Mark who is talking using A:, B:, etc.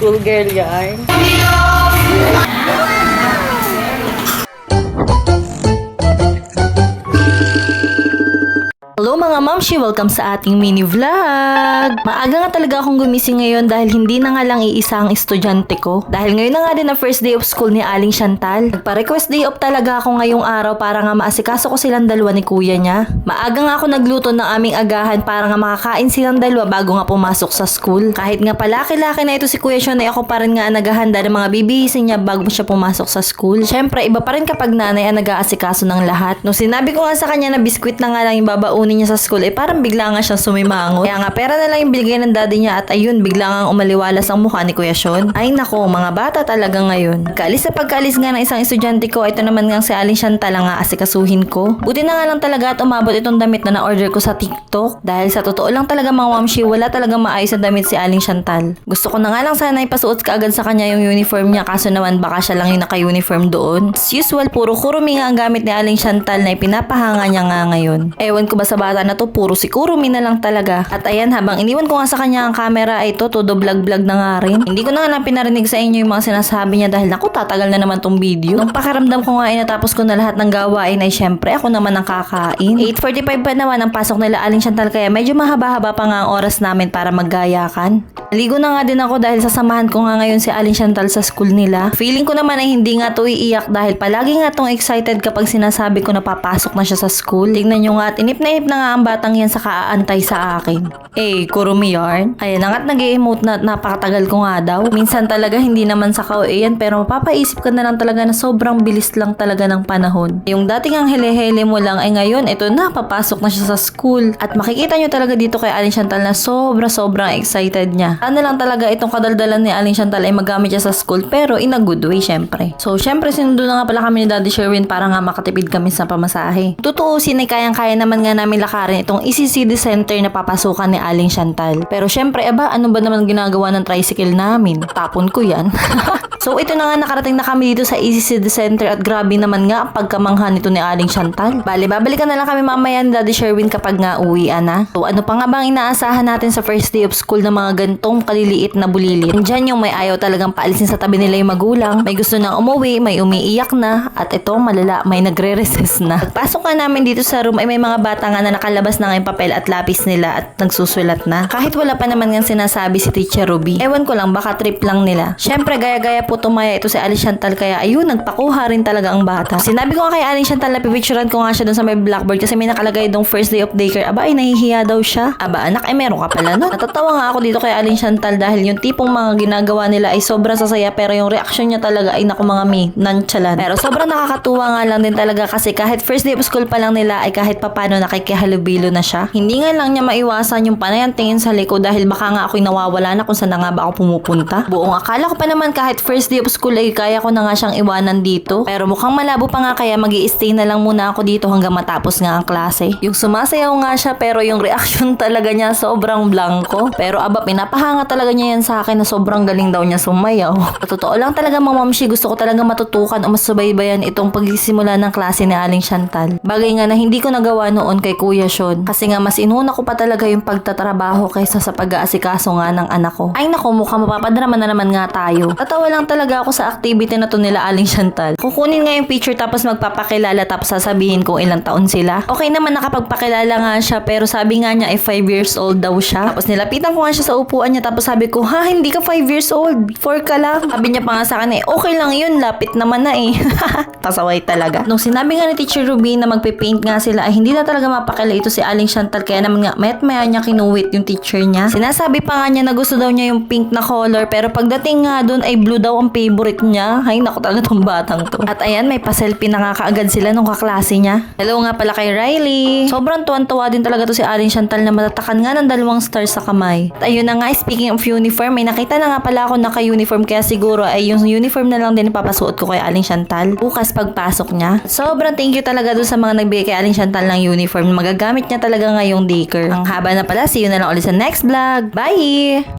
A: School girl yan. Mga mamshi! Welcome sa ating mini vlog! Maaga nga talaga akong gumising ngayon dahil hindi na nga lang iisa ang estudyante ko. Dahil ngayon na nga din ang first day of school ni Aling Chantal. Nagpa-request day off talaga ako ngayong araw para nga maasikaso ko silang dalawa ni kuya niya. Maaga nga ako nagluto ng aming agahan para nga makakain silang dalawa bago nga pumasok sa school. Kahit nga palaki-laki na ito si Kuya Sean ay ako pa rin nga naghahanda ng mga bibihisin niya bago siya pumasok sa school. Siyempre, iba pa rin kapag nanay ang nag-aasikaso ng lahat. Nung sinabi ko nga sa kanya na biskwit na nga lang yung babaunin niya sa school, eh parang bigla nga siyang sumimangot. Kaya nga pera na lang yung binigay ng daddy niya at ayun, bigla nga umaliwalas ang mukha ni Kuya Sean. Ay nako, mga bata talaga ngayon. Kaalis sa pagkaalis nga ng isang estudyante ko, ito naman nga si Aling Chantal ang aasikasuhin ko. Buti na nga lang talaga at umabot itong damit na na-order ko sa TikTok. Dahil sa totoo lang talaga mga mamshi, wala talaga maayos na damit si Aling Chantal. Gusto ko na nga lang sana ipasuot ka agad sa kanya yung uniform niya kaso naman baka siya lang yung naka-uniform doon. As usual, puro kurumi nga ang gamit ni Aling Chantal na ipinapahanga niya nga ngayon. Ewan ko ba sa bata na to, puro si kurumi lang talaga. At ayan, habang iniwan ko nga sa kanya ang camera ay to, todo vlog-vlog na nga rin. Hindi ko na nga pinarinig sa inyo yung mga sinasabi niya dahil naku, tatagal na naman tong video. Nung pakaramdam ko nga ay natapos ko na lahat ng gawain ay syempre ako naman ang kakain. 8.45 pa naman ang pasok nila Aling Chantal kaya medyo mahaba-haba pa nga ang oras namin para maggayakan. Naligo na nga din ako dahil sasamahan ko nga ngayon si Aling Chantal sa school nila. Feeling ko naman ay hindi nga to iiyak dahil palagi nga tong excited kapag sinasabi ko na papasok na siya sa school. Tingnan nyo nga at inip na inip na nga ang batang yan sa kaaantay sa akin. Eh, kurumi yarn. Ayan na nga't nag emote na at napakatagal ko nga daw. Minsan talaga hindi naman sa kauiyan pero mapapaisip ka na lang talaga na sobrang bilis lang talaga ng panahon. Yung dating ang hele-hele mo lang ay ngayon, ito na, papasok na siya sa school. At makikita nyo talaga dito kay Aling Chantal na sobra-sobrang excited niya. Ano lang talaga itong kadaldalan ni Aling Chantal ay magamit siya sa school pero in a good way syempre. So syempre sinundo na nga pala kami ni Daddy Sherwin para nga makatipid kami sa pamasahe. Tutuusin ay kayang-kaya naman nga namin lakarin itong ECCD Center na papasukan ni Aling Chantal. Pero syempre, aba, ano ba naman ginagawa ng tricycle namin? Tapon ko yan. so ito na nga nakarating na kami dito sa ECCD Center at grabe naman nga ang pagkamangha nito ni Aling Chantal. Bale, babalikan na lang kami mamaya ni Daddy Sherwin kapag nga uwian na. So ano pa nga bang inaasahan natin sa first day of school ng mga gantong kaliliit na bulilit? Diyan yung may ayaw talagang paalisin sa tabi nila yung magulang, may gusto nang umuwi, may umiiyak na, at ito malala, may nagre-recess na. Pagpasok nga namin dito sa room ay may mga bata nga na nakalabas na nga papel at lapis nila at nagsusulat na. Kahit wala pa naman nga sinasabi si Teacher Ruby. Ewan ko lang, baka trip lang nila. Syempre, gaya-gaya po tumaya ito si Alice Chantal kaya ayun, nagpakuha rin talaga ang bata. Sinabi ko nga kay Alice Chantal na pipicturean ko nga siya dun sa may blackboard kasi may nakalagay dong first day of daycare. Aba, ay nahihiya daw siya. Aba, anak, ay meron ka pala no? Natatawa nga ako dito kay Aling Chantal dahil yung tipong mga ginagawa nila ay sobrang sasaya pero yung reaction niya talaga ay naku mga mi, nonchalant. Pero sobrang nakakatuwa nga lang din talaga kasi kahit first day of school pa lang nila ay kahit papano nakikihalubilo na siya. Hindi nga lang niya maiwasan yung panayang tingin sa likod dahil baka nga ako'y nawawala na kung saan nga ba ako pumupunta. Buong akala ko pa naman kahit first day of school ay kaya ko na nga siyang iwanan dito. Pero mukhang malabo pa nga kaya mag stay na lang muna ako dito hanggang matapos nga ang klase. Yung sumasayaw nga siya pero yung reaction talaga niya sobrang blanco. Pero aba, pinapahanga talaga niya yan sa akin na sobrang galing daw niya sumayaw. Sa totoo lang talaga mga mamshi, gusto ko talaga matutukan o masubaybayan itong pagsisimula ng klase ni Aling Chantal. Bagay nga na hindi ko nagawa noon kay Kuya Sean. Kasi nga mas inuna ko pa talaga yung pagtatrabaho kaysa sa pag-aasikaso nga ng anak ko. Ay nako, mukhang mapapadrama na naman nga tayo. Tatawa lang talaga ako sa activity na to nila Aling Chantal. Kukunin nga yung picture tapos magpapakilala tapos sasabihin kung ilang taon sila. Okay naman nakapagpakilala nga siya pero sabi nga niya ay 5 years old daw siya. Tapos nilapitan ko nga siya sa upuan niya tapos sabi ko, ha hindi ka 5 years old, 4 ka lang. Sabi niya pa nga sa akin eh, okay lang yun, lapit naman na eh. Pasaway talaga. Nung sinabi nga ni Teacher Ruby na magpipaint nga sila ay hindi na talaga mapakila ito si Aling Chantal kaya naman nga mayat maya niya kinuwit yung teacher niya. Sinasabi pa nga niya na gusto daw niya yung pink na color pero pagdating nga dun ay blue daw ang favorite niya. Ay naku talaga tong batang to. At ayan may pa-selfie na nga kaagad sila nung kaklase niya. Hello nga pala kay Riley. Sobrang tuwan-tuwa din talaga to si Aling Chantal na matatakan nga ng dalawang stars sa kamay. At ayun na nga speaking of uniform may nakita na nga pala ako naka-uniform kaya siguro ay yung uniform na lang din ipapasuot ko kay Aling Chantal. Bukas pagpasok niya. Sobrang thank you talaga dun sa mga nagbigay kay Aling Chantal ng uniform. Magagamit niya talaga ngayong daycare. Ang haba na pala. See you na lang ulit sa next vlog. Bye!